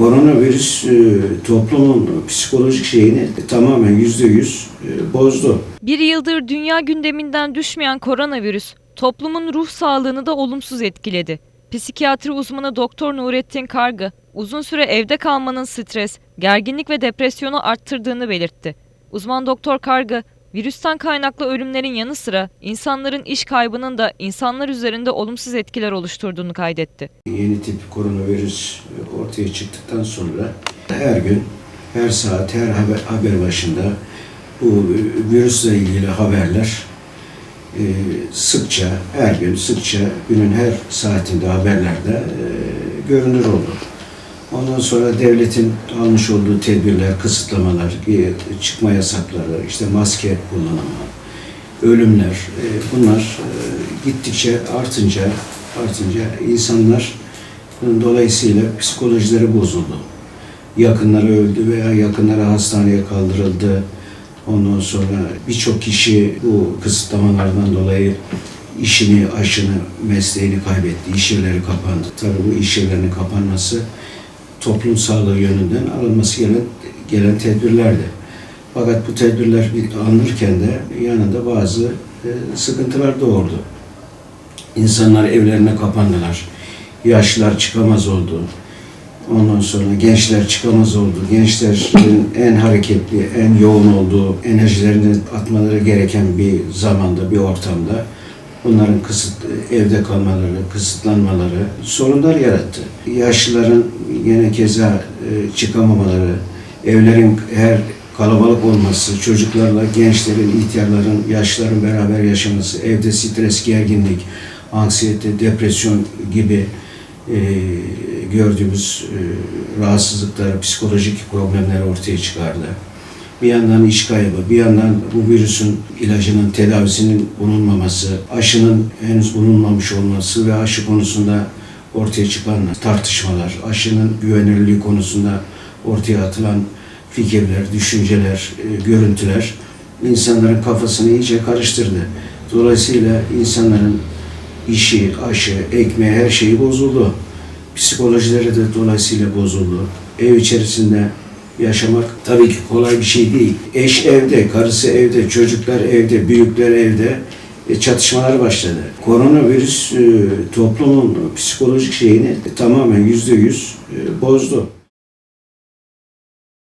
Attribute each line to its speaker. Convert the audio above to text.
Speaker 1: koronavirüs e, toplumun psikolojik şeyini tamamen yüzde yüz e, bozdu.
Speaker 2: Bir yıldır dünya gündeminden düşmeyen koronavirüs toplumun ruh sağlığını da olumsuz etkiledi. Psikiyatri uzmanı Doktor Nurettin Kargı, uzun süre evde kalmanın stres, gerginlik ve depresyonu arttırdığını belirtti. Uzman Doktor Kargı, virüsten kaynaklı ölümlerin yanı sıra insanların iş kaybının da insanlar üzerinde olumsuz etkiler oluşturduğunu kaydetti.
Speaker 1: Yeni tip koronavirüs ortaya çıktıktan sonra her gün, her saat, her haber, başında bu virüsle ilgili haberler e, sıkça, her gün sıkça günün her saatinde haberlerde e, görünür oldu. Ondan sonra devletin almış olduğu tedbirler, kısıtlamalar, e, çıkma yasakları, işte maske kullanımı, ölümler, e, bunlar e, gittikçe artınca artınca insanlar dolayısıyla psikolojileri bozuldu. Yakınları öldü veya yakınları hastaneye kaldırıldı. Ondan sonra birçok kişi bu kısıtlamalardan dolayı işini, aşını, mesleğini kaybetti. İş yerleri kapandı. Tabii bu iş yerlerinin kapanması toplum sağlığı yönünden alınması gelen, gelen tedbirlerdi. Fakat bu tedbirler bir- alınırken de yanında bazı e, sıkıntılar doğurdu. İnsanlar evlerine kapandılar. Yaşlılar çıkamaz oldu. Ondan sonra gençler çıkamaz oldu. Gençlerin en hareketli, en yoğun olduğu, enerjilerini atmaları gereken bir zamanda, bir ortamda bunların kısıt, evde kalmaları, kısıtlanmaları sorunlar yarattı. Yaşlıların yine keza e, çıkamamaları, evlerin her kalabalık olması, çocuklarla gençlerin, ihtiyarların, yaşlıların beraber yaşaması, evde stres, gerginlik, anksiyete, depresyon gibi e, gördüğümüz e, rahatsızlıklar, psikolojik problemler ortaya çıkardı. Bir yandan iş kaybı, bir yandan bu virüsün ilacının tedavisinin bulunmaması, aşının henüz bulunmamış olması ve aşı konusunda ortaya çıkan tartışmalar, aşının güvenilirliği konusunda ortaya atılan fikirler, düşünceler, e, görüntüler insanların kafasını iyice karıştırdı. Dolayısıyla insanların işi, aşı, ekmeği her şeyi bozuldu. Psikolojileri de dolayısıyla bozuldu. Ev içerisinde yaşamak tabii ki kolay bir şey değil. Eş evde, karısı evde, çocuklar evde, büyükler evde e, çatışmalar başladı. Koronavirüs e, toplumun psikolojik şeyini tamamen yüzde yüz e, bozdu.